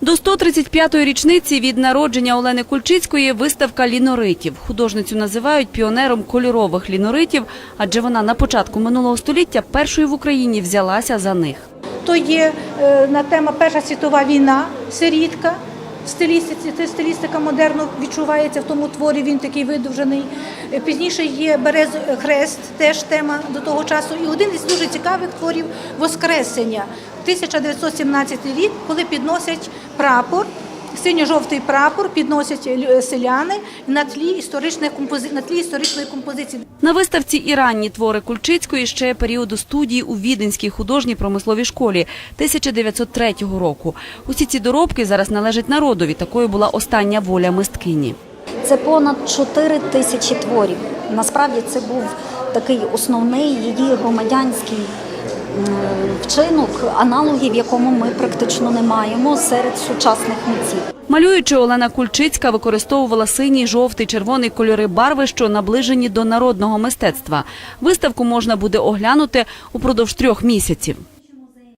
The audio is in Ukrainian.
До 135-ї річниці від народження Олени Кульчицької виставка ліноритів. Художницю називають піонером кольорових ліноритів, адже вона на початку минулого століття першою в Україні взялася за них. То є е, на тема Перша світова війна, сирітка. Це стилістика модерну відчувається в тому творі. Він такий видовжений. Е, Пізніше є берез хрест, теж тема до того часу. І один із дуже цікавих творів Воскресення 1917 рік, коли підносять прапор. Синьо-жовтий прапор підносять лю- селяни на тлі історичної компози... на тлі історичної композиції. На виставці і ранні твори Кульчицької ще періоду студії у Віденській художній промисловій школі 1903 року. Усі ці доробки зараз належать народові. Такою була остання воля мисткині. Це понад 4 тисячі творів. Насправді це був такий основний її громадянський вчинок, аналогів якому ми практично не маємо серед сучасних митців. Малюючи, Олена Кульчицька використовувала синій, жовтий, червоний кольори барви, що наближені до народного мистецтва. Виставку можна буде оглянути упродовж трьох місяців.